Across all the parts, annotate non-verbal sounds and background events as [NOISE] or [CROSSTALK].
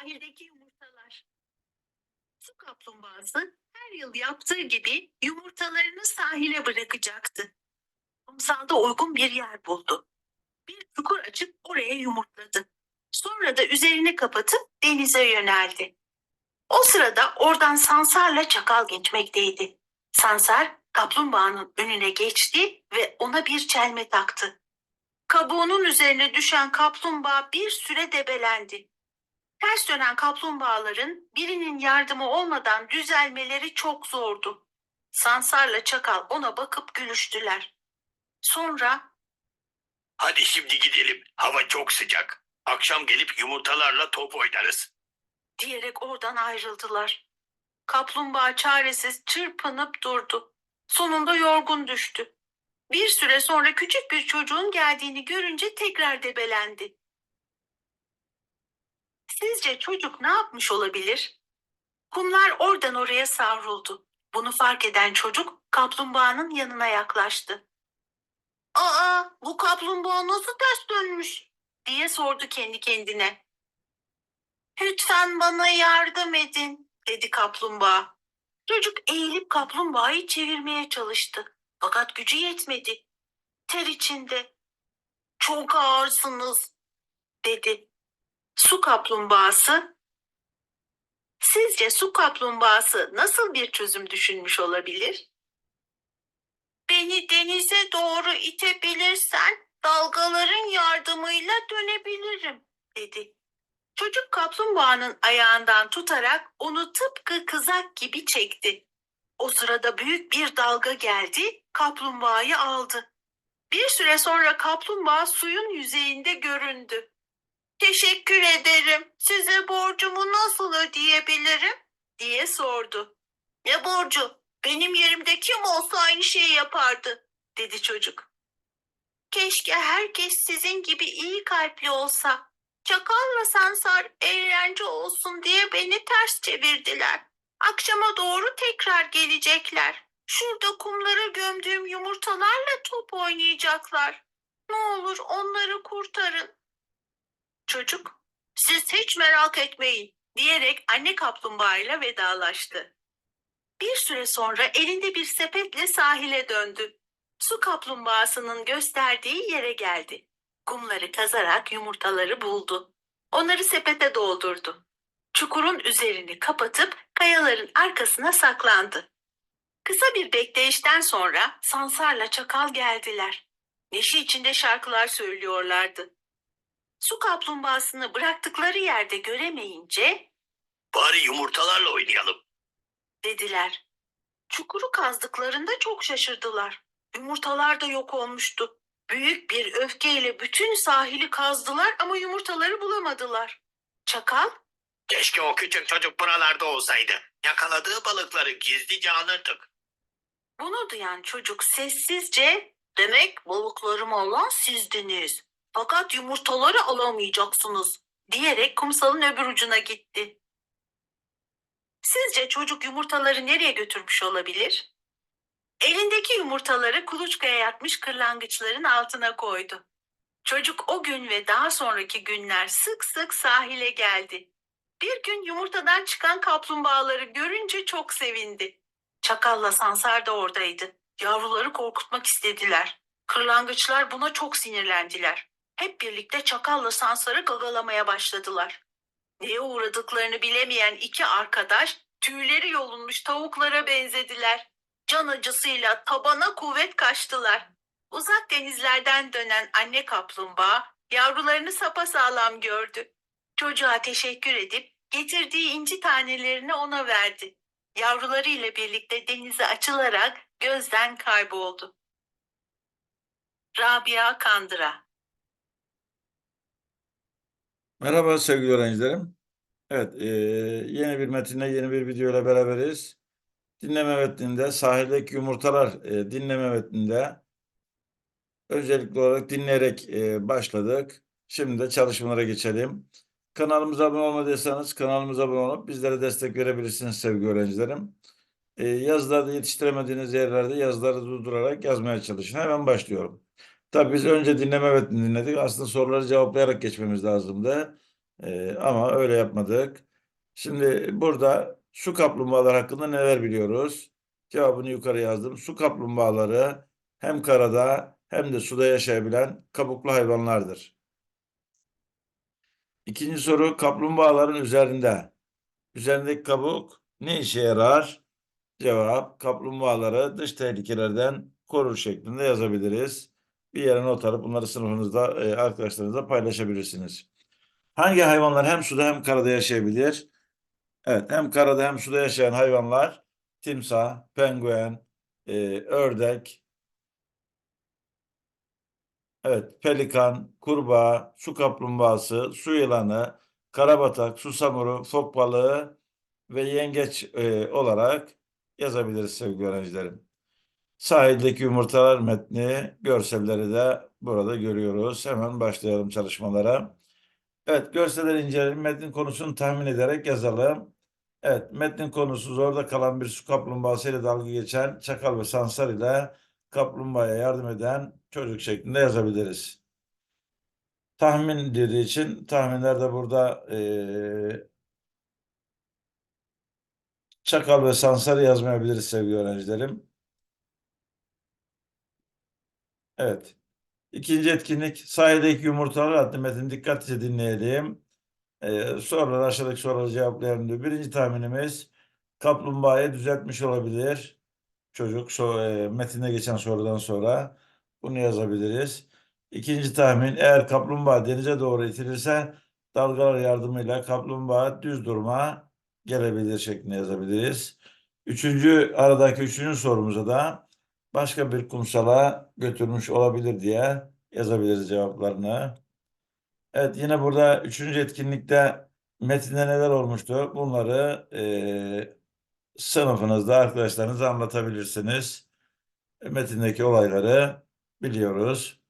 Sahildeki yumurtalar. Su kaplumbağası her yıl yaptığı gibi yumurtalarını sahile bırakacaktı. Kumsalda uygun bir yer buldu. Bir çukur açıp oraya yumurtladı. Sonra da üzerini kapatıp denize yöneldi. O sırada oradan Sansar'la Çakal geçmekteydi. Sansar kaplumbağanın önüne geçti ve ona bir çelme taktı. Kabuğunun üzerine düşen kaplumbağa bir süre debelendi. Ters dönen kaplumbağaların birinin yardımı olmadan düzelmeleri çok zordu. Sansar'la Çakal ona bakıp gülüştüler. Sonra Hadi şimdi gidelim. Hava çok sıcak. Akşam gelip yumurtalarla top oynarız. diyerek oradan ayrıldılar. Kaplumbağa çaresiz çırpınıp durdu. Sonunda yorgun düştü. Bir süre sonra küçük bir çocuğun geldiğini görünce tekrar debelendi. Sizce çocuk ne yapmış olabilir? Kumlar oradan oraya savruldu. Bunu fark eden çocuk kaplumbağanın yanına yaklaştı. Aa, bu kaplumbağa nasıl ters dönmüş? diye sordu kendi kendine. Lütfen bana yardım edin, dedi kaplumbağa. Çocuk eğilip kaplumbağayı çevirmeye çalıştı. Fakat gücü yetmedi. Ter içinde. Çok ağırsınız, dedi. Su kaplumbağası. Sizce su kaplumbağası nasıl bir çözüm düşünmüş olabilir? Beni denize doğru itebilirsen dalgaların yardımıyla dönebilirim, dedi. Çocuk kaplumbağanın ayağından tutarak onu tıpkı kızak gibi çekti. O sırada büyük bir dalga geldi, kaplumbağayı aldı. Bir süre sonra kaplumbağa suyun yüzeyinde göründü. Teşekkür ederim. Size borcumu nasıl ödeyebilirim? diye sordu. Ne borcu? Benim yerimde kim olsa aynı şeyi yapardı, dedi çocuk. Keşke herkes sizin gibi iyi kalpli olsa. Çakalla Sansar eğlence olsun diye beni ters çevirdiler. Akşama doğru tekrar gelecekler. Şurada kumlara gömdüğüm yumurtalarla top oynayacaklar. Ne olur onları kurtarın. Çocuk, siz hiç merak etmeyin diyerek anne kaplumbağayla vedalaştı. Bir süre sonra elinde bir sepetle sahile döndü. Su kaplumbağasının gösterdiği yere geldi. Kumları kazarak yumurtaları buldu. Onları sepete doldurdu. Çukurun üzerini kapatıp kayaların arkasına saklandı. Kısa bir bekleyişten sonra Sansar'la Çakal geldiler. Neşe içinde şarkılar söylüyorlardı. Su kaplumbağasını bıraktıkları yerde göremeyince Bari yumurtalarla oynayalım. dediler. Çukuru kazdıklarında çok şaşırdılar. Yumurtalar da yok olmuştu. Büyük bir öfkeyle bütün sahili kazdılar ama yumurtaları bulamadılar. Çakal, Keşke o küçük çocuk buralarda olsaydı. Yakaladığı balıkları gizlice alırdık. bunu duyan çocuk sessizce demek balıklarımı alan sizdiniz. Fakat yumurtaları alamayacaksınız diyerek kumsalın öbür ucuna gitti. Sizce çocuk yumurtaları nereye götürmüş olabilir? Elindeki yumurtaları kuluçkaya yatmış kırlangıçların altına koydu. Çocuk o gün ve daha sonraki günler sık sık sahile geldi. Bir gün yumurtadan çıkan kaplumbağaları görünce çok sevindi. Çakalla Sansar da oradaydı. Yavruları korkutmak istediler. Kırlangıçlar buna çok sinirlendiler. Hep birlikte Çakalla Sansar'ı gagalamaya başladılar. Neye uğradıklarını bilemeyen iki arkadaş tüyleri yolunmuş tavuklara benzediler. Can acısıyla tabana kuvvet kaçtılar. Uzak denizlerden dönen anne kaplumbağa yavrularını sapasağlam gördü. Çocuğa teşekkür edip getirdiği inci tanelerini ona verdi. Yavruları ile birlikte denize açılarak gözden kayboldu. Rabia Kandıra Merhaba sevgili öğrencilerim. Evet, eee, yeni bir metinle yeni bir video ile beraberiz. Dinleme metninde sahildeki yumurtalar eee, dinleme metninde öncelikli olarak dinleyerek eee, başladık. Şimdi de çalışmalara geçelim. Kanalımıza abone olmadıysanız kanalımıza abone olup bizlere destek verebilirsiniz sevgili öğrencilerim. Eee yazılarda yetiştiremediğiniz yerlerde yazıları durdurarak yazmaya çalışın. Hemen başlıyorum. Tabii biz önce dinleme metnini dinledik. Aslında soruları cevaplayarak geçmemiz lazımdı. Ee, ama öyle yapmadık. Şimdi burada su kaplumbağalar hakkında neler biliyoruz? Cevabını yukarı yazdım. Su kaplumbağaları hem karada hem de suda yaşayabilen kabuklu hayvanlardır. İkinci soru kaplumbağaların üzerinde. Üzerindeki kabuk ne işe yarar? Cevap kaplumbağaları dış tehlikelerden korur şeklinde yazabiliriz. Bir yere not alıp bunları sınıfınızda e, arkadaşlarınızla paylaşabilirsiniz. Hangi hayvanlar hem suda hem karada yaşayabilir? Evet, hem karada hem suda yaşayan hayvanlar timsah, penguen, e, ördek, evet, pelikan, kurbağa, su kaplumbağası, su yılanı, karabatak, susamuru, fok balığı ve yengeç e, olarak yazabiliriz sevgili öğrencilerim. Sahildeki yumurtalar metni, görselleri de burada görüyoruz. Hemen başlayalım çalışmalara. Evet, görselleri inceleyelim. Metnin konusunu tahmin ederek yazalım. Evet, metnin konusu zorda kalan bir su kaplumbağası ile dalga geçen çakal ve sansar ile kaplumbağaya yardım eden çocuk şeklinde yazabiliriz. Tahmin dediği için tahminler de burada eee çakal ve sansarı yazmayabiliriz sevgili öğrencilerim. Evet. İkinci etkinlik sahildeki yumurtalar adlı metni dikkatlice dinleyelim. Ee, soruları aşağıdaki soruları cevaplayalım diyor. Birinci tahminimiz kaplumbağayı düzeltmiş olabilir. Çocuk so e, metinde geçen sorudan sonra bunu yazabiliriz. İkinci tahmin eğer kaplumbağa denize doğru itilirse dalgalar yardımıyla kaplumbağa düz duruma gelebilir şeklinde yazabiliriz. Üçüncü aradaki üçüncü sorumuza da başka bir kumsala götürmüş olabilir diye yazabiliriz cevaplarını. Evet yine burada üçüncü etkinlikte metinde neler olmuştu? Bunları eee sınıfınızda arkadaşlarınıza anlatabilirsiniz. Metindeki olayları biliyoruz.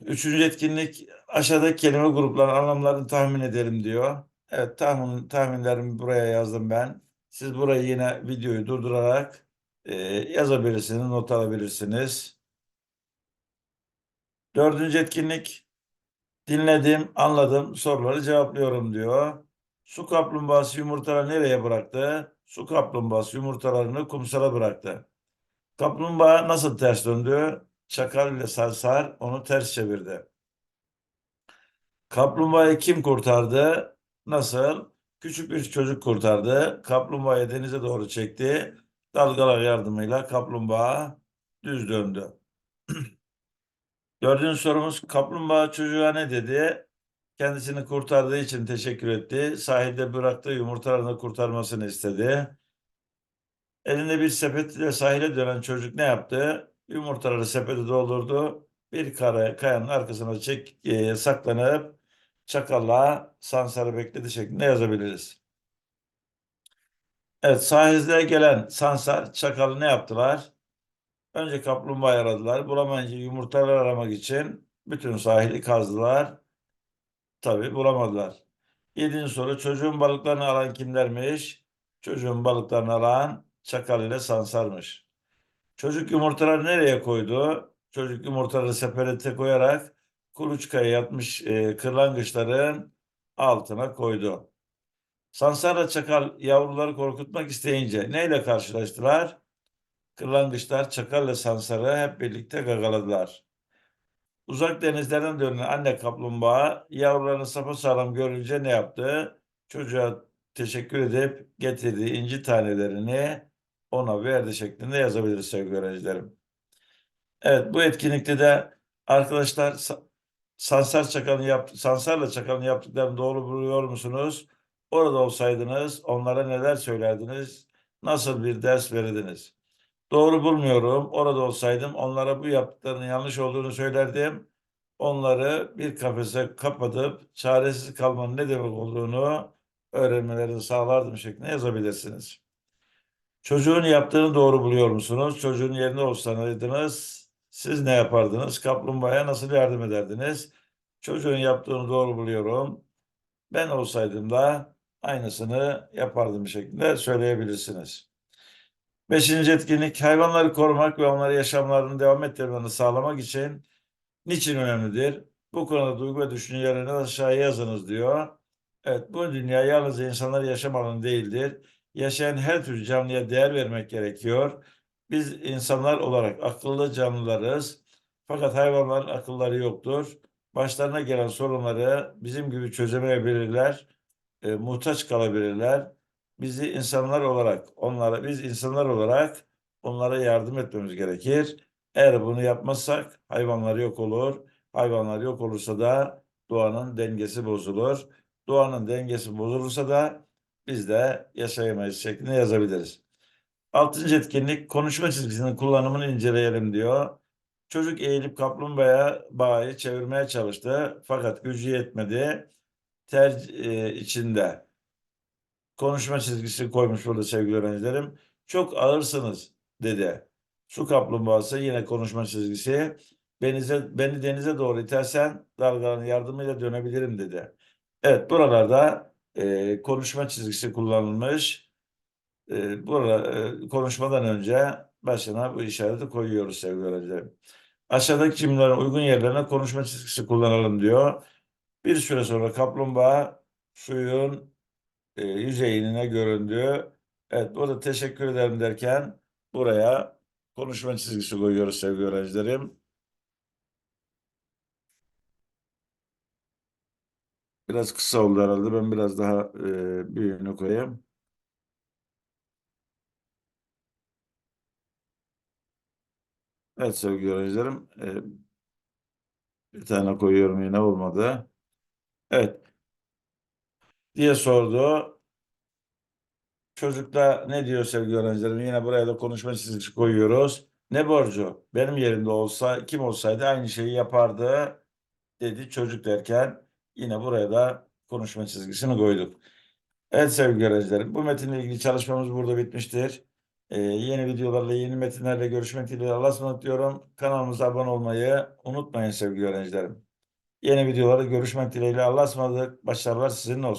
Üçüncü etkinlik aşağıdaki kelime gruplarının anlamlarını tahmin edelim diyor. Evet tahmin, tahminlerimi buraya yazdım ben. Siz burayı yine videoyu durdurarak e, yazabilirsiniz, not alabilirsiniz. Dördüncü etkinlik dinledim, anladım, soruları cevaplıyorum diyor. Su kaplumbağası yumurtaları nereye bıraktı? Su kaplumbağası yumurtalarını kumsala bıraktı. Kaplumbağa nasıl ters döndü? Çakal ile sarsar onu ters çevirdi. Kaplumbağayı kim kurtardı? Nasıl? Küçük bir çocuk kurtardı. Kaplumbağayı denize doğru çekti. Dalgalar yardımıyla kaplumbağa düz döndü. [CLEARS THROAT] Dördüncü sorumuz kaplumbağa çocuğa ne dedi? Kendisini kurtardığı için teşekkür etti. Sahilde bıraktığı yumurtalarını kurtarmasını istedi. Elinde bir sepet ile sahile dönen çocuk ne yaptı? Yumurtaları sepete doldurdu. Bir kare, kayanın arkasına çek, e, saklanıp çakalla sansarı bekledi şeklinde yazabiliriz. Evet, sahilde gelen sansar, çakalı ne yaptılar? Önce kaplumbağayı aradılar. Bulamayınca yumurtalar aramak için bütün sahili kazdılar. Tabii bulamadılar. Yedinci soru çocuğun balıklarını alan kimlermiş? Çocuğun balıklarını alan çakal ile sansarmış. Çocuk yumurtaları nereye koydu? Çocuk yumurtaları sepete koyarak kuluçkaya yatmış e, kırlangıçların altına koydu. Sansarla çakal yavruları korkutmak isteyince neyle karşılaştılar? Kırlangıçlar çakal ile sansarı hep birlikte gagaladılar. Uzak denizlerden dönen anne kaplumbağa yavrularını sapasağlam görünce ne yaptı? Çocuğa teşekkür edip getirdiği inci tanelerini ona verdi şeklinde yazabiliriz sevgili öğrencilerim. Evet bu etkinlikte de arkadaşlar sa- Sansar Çakal'ın yap Sansar'la Çakal'ın yaptıklarını doğru buluyor musunuz? Orada olsaydınız onlara neler söylerdiniz? Nasıl bir ders verirdiniz? Doğru bulmuyorum. Orada olsaydım onlara bu yaptıklarının yanlış olduğunu söylerdim. Onları bir kafese kapatıp çaresiz kalmanın ne demek olduğunu öğrenmelerini sağlardım şeklinde yazabilirsiniz. Çocuğun yaptığını doğru buluyor musunuz? Çocuğun yerinde olsaydınız siz ne yapardınız? Kaplumbağaya nasıl yardım ederdiniz? Çocuğun yaptığını doğru buluyorum. Ben olsaydım da aynısını yapardım şeklinde söyleyebilirsiniz. Beşinci etkinlik hayvanları korumak ve onları yaşamlarını devam ettirmelerini sağlamak için niçin önemlidir? Bu konuda duygu ve düşüncelerinizi aşağıya yazınız diyor. Evet, bu dünya yalnız insanlar yaşam alanı değildir. Yaşayan her tür canlıya değer vermek gerekiyor. Biz insanlar olarak akıllı canlılarız. Fakat hayvanların akılları yoktur. Başlarına gelen sorunları bizim gibi çözemeyebilirler. E, muhtaç kalabilirler. Bizi insanlar olarak, onlara, biz insanlar olarak onlara yardım etmemiz gerekir. Eğer bunu yapmazsak hayvanlar yok olur. Hayvanlar yok olursa da doğanın dengesi bozulur. Doğanın dengesi bozulursa da biz de yaşayamayız şeklinde yazabiliriz. Altıncı etkinlik konuşma çizgisinin kullanımını inceleyelim diyor. Çocuk eğilip kaplumbağaya bağı çevirmeye çalıştı fakat gücü yetmedi. Ter e, içinde konuşma çizgisi koymuş burada sevgili öğrencilerim. Çok ağırsınız dedi. Su kaplumbağası yine konuşma çizgisi. Benize, beni denize doğru itersen dalgaların yardımıyla dönebilirim dedi. Evet buralarda e, konuşma çizgisi kullanılmış. E, burada e, konuşmadan önce başına bu işareti koyuyoruz sevgili öğrencilerim. Aşağıdaki cümlelerin uygun yerlerine konuşma çizgisi kullanalım diyor. Bir süre sonra kaplumbağa suyun e, yüzeyine göründü. Evet burada teşekkür ederim derken buraya konuşma çizgisi koyuyoruz sevgili öğrencilerim. Biraz kısa oldu herhalde. Ben biraz daha e, büyüğünü koyayım. Evet sevgili öğrencilerim. e, bir tane koyuyorum yine olmadı. Evet. Diye sordu. Çocukta ne diyor sevgili öğrencilerim? Yine buraya da konuşma çizgisi koyuyoruz. Ne borcu? Benim yerimde olsa kim olsaydı aynı şeyi yapardı dedi çocuk derken yine buraya da konuşma çizgisini koyduk. Evet sevgili öğrencilerim bu metinle ilgili çalışmamız burada bitmiştir. Ee, yeni videolarla yeni metinlerle görüşmek dileğiyle Allah'a ısmarladık diyorum. Kanalımıza abone olmayı unutmayın sevgili öğrencilerim. Yeni videolarda görüşmek dileğiyle Allah'a ısmarladık. Başarılar sizinle olsun.